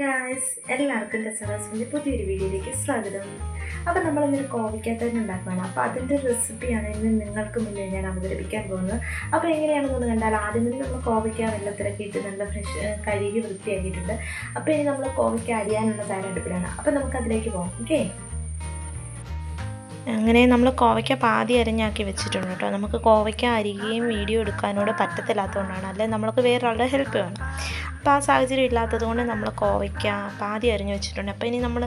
Guys എല്ലാവർക്കും രസവാസിന്റെ പുതിയൊരു വീഡിയോയിലേക്ക് സ്വാഗതം. അപ്പോൾ നമ്മളിങ്ങനെ ഇന്നൊരു തന്നെ ഉണ്ടാക്കുകയാണ് അപ്പോൾ അതിന്റെ റെസിപ്പിയാണ് ഇന്ന് നിങ്ങൾക്ക് മുന്നിൽ ഞാൻ അവതരിപ്പിക്കാൻ പോകുന്നത്. അപ്പോൾ എങ്ങനെയാണെന്നൊന്ന് കണ്ടാൽ ആദ്യം തന്നെ നമ്മൾ കോവയ്ക്ക വെള്ളത്തിലൊക്കെ ഇട്ട് നല്ല ഫ്രഷ് കഴുകി വൃത്തിയാക്കിയിട്ടുണ്ട്. അപ്പോൾ ഇനി നമ്മൾ കോവയ്ക്ക അരിയാനുള്ള തയ്യാറെടുപ്പിലാണ്. അപ്പോൾ നമുക്ക് അതിലേക്ക് പോകാം ഓക്കെ അങ്ങനെ നമ്മൾ കോവയ്ക്ക പാതി അരിഞ്ഞാക്കി വെച്ചിട്ടുണ്ട് കേട്ടോ. നമുക്ക് കോവയ്ക്ക അരികയും വീഡിയോ എടുക്കാനോട് പറ്റത്തില്ലാത്തതുകൊണ്ടാണ്. അല്ലെങ്കിൽ നമ്മൾക്ക് വേറൊരാളുടെ ഹെൽപ്പ് വേണം. അപ്പോൾ ആ സാഹചര്യം ഇല്ലാത്തത് കൊണ്ട് നമ്മൾ കോവയ്ക്ക പാതി അരിഞ്ഞു വെച്ചിട്ടുണ്ട്. അപ്പോൾ ഇനി നമ്മൾ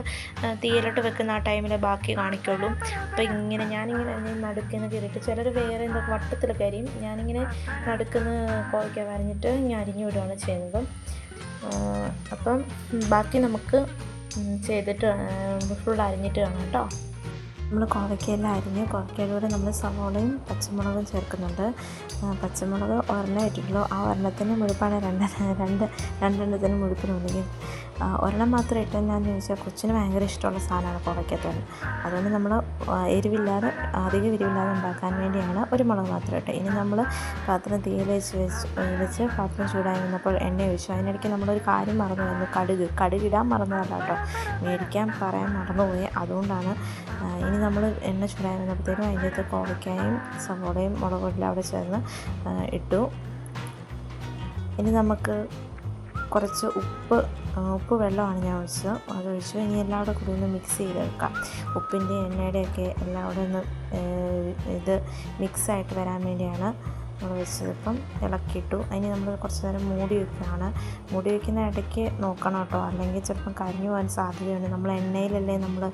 തീയിലോട്ട് വെക്കുന്ന ആ ടൈമിൽ ബാക്കി കാണിക്കുള്ളൂ. അപ്പോൾ ഇങ്ങനെ ഞാനിങ്ങനെ നടുക്കുന്ന കയറിയിട്ട് ചിലർ വേറെ എന്തൊക്കെ വട്ടത്തിലൊക്കെ അരിയും ഞാനിങ്ങനെ നടുക്കുന്ന കോവയ്ക്ക വരഞ്ഞിട്ട് ഞാൻ അരിഞ്ഞു വിടുകയാണ് ചെയ്യുന്നത്. അപ്പം ബാക്കി നമുക്ക് ചെയ്തിട്ട് ഫുൾ അരിഞ്ഞിട്ട് കാണാം കേട്ടോ. നമ്മൾ കോവയ്ക്കയെല്ലാം അരിഞ്ഞ് കോവയ്ക്കയുടെ കൂടെ നമ്മൾ സവോളയും പച്ചമുളകും ചേർക്കുന്നുണ്ട്. പച്ചമുളക് ഒരെണ്ണം ഇട്ടിട്ടുള്ളൂ. ആ ഒരെണ്ണത്തിന് മുഴുപ്പാണ് രണ്ട് രണ്ട് രണ്ടെണ്ണത്തിന് മുഴുപ്പിനുണ്ടെങ്കിൽ ഒരെണ്ണം മാത്രം ഇട്ടെന്നാന്ന് ചോദിച്ചാൽ കൊച്ചിന് ഭയങ്കര ഇഷ്ടമുള്ള സാധനമാണ് കോവയ്ക്കത്തോരൻ അതുകൊണ്ട് നമ്മൾ എരിവില്ലാതെ അധികം എരിവില്ലാതെ ഉണ്ടാക്കാൻ വേണ്ടിയാണ് ഒരു മുളക് മാത്രം ഇട്ടത്. ഇനി നമ്മൾ പാത്രം തീയിൽ വെച്ച് വെച്ച് വെച്ച് പാത്രം ചൂടായി വന്നപ്പോൾ എണ്ണ ഒഴിച്ചു. അതിനിടയ്ക്ക് നമ്മളൊരു കാര്യം മറന്നു വന്നു കടുക് കടുകിടാൻ മറന്നതല്ല കേട്ടോ. മേടിക്കാൻ പറയാൻ മറന്നുപോയി അതുകൊണ്ടാണ് ഇനി നമ്മൾ എണ്ണ ചൂടായി വന്നപ്പോഴത്തേക്കും അതിന്റെ അകത്ത് കോവയ്ക്കായും സവോളയും മുളക് അവിടെ ചേർന്ന് ഇട്ടു. ഇനി നമുക്ക് കുറച്ച് ഉപ്പ് ഉപ്പ് വെള്ളമാണ് ഞാൻ ഒഴിച്ചത്. അത് ഒഴിച്ചു ഇനി എല്ലാം കൂടെ ഒന്ന് മിക്സ് ചെയ്തെടുക്കാം. ഉപ്പിന്റെ എണ്ണയുടെയൊക്കെ എല്ലാം കൂടെ ഒന്ന് ഇത് മിക്സായിട്ട് വരാൻ വേണ്ടിയാണ് നമ്മൾ വെച്ചത്. ഇപ്പം ഇളക്കിയിട്ടു. അതിന് നമ്മൾ കുറച്ച് നേരം മൂടി വെക്കുകയാണ്. മൂടി വയ്ക്കുന്ന ഇടയ്ക്ക് നോക്കണം കേട്ടോ. അല്ലെങ്കിൽ ചിലപ്പം കരിഞ്ഞു പോകാൻ സാധ്യതയുണ്ട്. നമ്മൾ എണ്ണയിലല്ലേ നമ്മൾ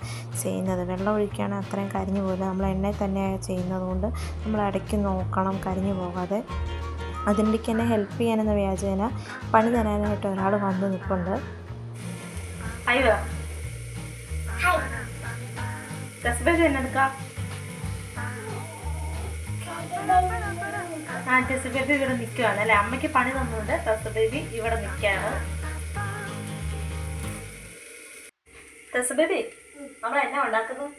ചെയ്യുന്നത്. വെള്ളം ഒഴിക്കുകയാണെങ്കിൽ അത്രയും കരിഞ്ഞു പോകില്ല നമ്മൾ എണ്ണയിൽ തന്നെയാണ് ചെയ്യുന്നത്. കൊണ്ട് നമ്മൾ ഇടയ്ക്ക് നോക്കണം കരിഞ്ഞു പോകാതെ. അതിനിടയ്ക്ക് എന്നെ ഹെൽപ്പ് ചെയ്യാനെന്ന വ്യാജേന പണി തരാനായിട്ട് ഒരാൾ വന്ന് നിൽപ്പുണ്ട് ആ ടെസ്റ്റ് ബേബി ഇവിടെ നിൽക്കുകയാണ് അല്ലെ? അമ്മയ്ക്ക് പണി തന്നുകൊണ്ട് ടെസ്റ്റ് ബേബി ഇവിടെ നിൽക്കുകയാണ് ടെസ്റ്റ് ബേബി നമ്മൾ എന്നാ ഉണ്ടാക്കുന്നത്?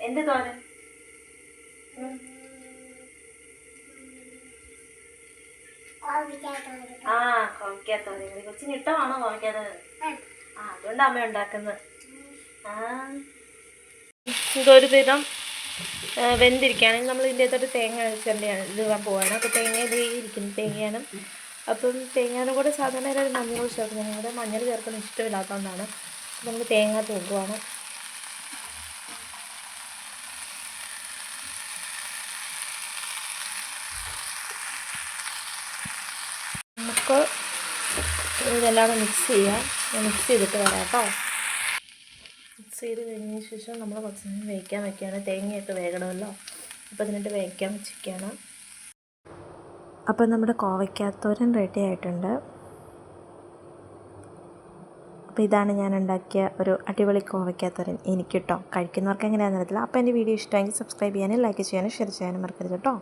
എന്ത് തോരൻ? ആ കോവയ്ക്കാത്തോരൻ കൊച്ചിന് ഇഷ്ടമാണോ കോവയ്ക്കാത്തോരൻ ആ അതുകൊണ്ട് അമ്മ ഉണ്ടാക്കുന്നത്. ആ. ഇതൊരു വിധം വെന്തിരിക്കുകയാണെങ്കിൽ നമ്മൾ ഇതിന്റെ അകത്തോട്ട് തേങ്ങ ചെറിയാണ് ഇടാൻ പോവാണ്. അപ്പോൾ തേങ്ങ ഇത് ഇരിക്കുന്നു തേങ്ങയാണ്. അപ്പം തേങ്ങയുടെ കൂടെ സാധാരണ എല്ലാവരും മഞ്ഞൾ ചേർക്കുന്നത് ഞങ്ങളുടെ മഞ്ഞൾ ചേർക്കുന്ന ഇഷ്ടമില്ലാത്തതുകൊണ്ടാണ്. നമ്മൾ തേങ്ങ തൂക്കുവാണ് നമുക്ക് ഇതെല്ലാം മിക്സ് ചെയ്യാം മിക്സ് ചെയ്തിട്ട് വരാം കേട്ടോ. മിക്സ് ചെയ്ത് കഴിഞ്ഞതിന് ശേഷം നമ്മൾ കുറച്ച് നേരം വേവിക്കാൻ വെക്കുകയാണ്. തേങ്ങയൊക്കെ വേകണമല്ലോ. അപ്പോൾ അതിനിട്ട് വേവിക്കാൻ വെച്ചിരിക്കുകയാണ്. അപ്പോൾ നമ്മുടെ കോവയ്ക്കാത്തോരൻ റെഡി ആയിട്ടുണ്ട്. അപ്പോൾ ഇതാണ് ഞാൻ ഉണ്ടാക്കിയ ഒരു അടിപൊളി കോവയ്ക്കാത്തോരൻ എനിക്ക് കേട്ടോ കഴിക്കുന്നവർക്ക് എങ്ങനെയാണെന്ന് അറിയത്തില്ല. അപ്പോൾ എന്റെ വീഡിയോ ഇഷ്ടമെങ്കിൽ സബ്സ്ക്രൈബ് ചെയ്യാനും ലൈക്ക് ചെയ്യാനും ഷെയർ ചെയ്യാനും മറക്കരുത് കേട്ടോ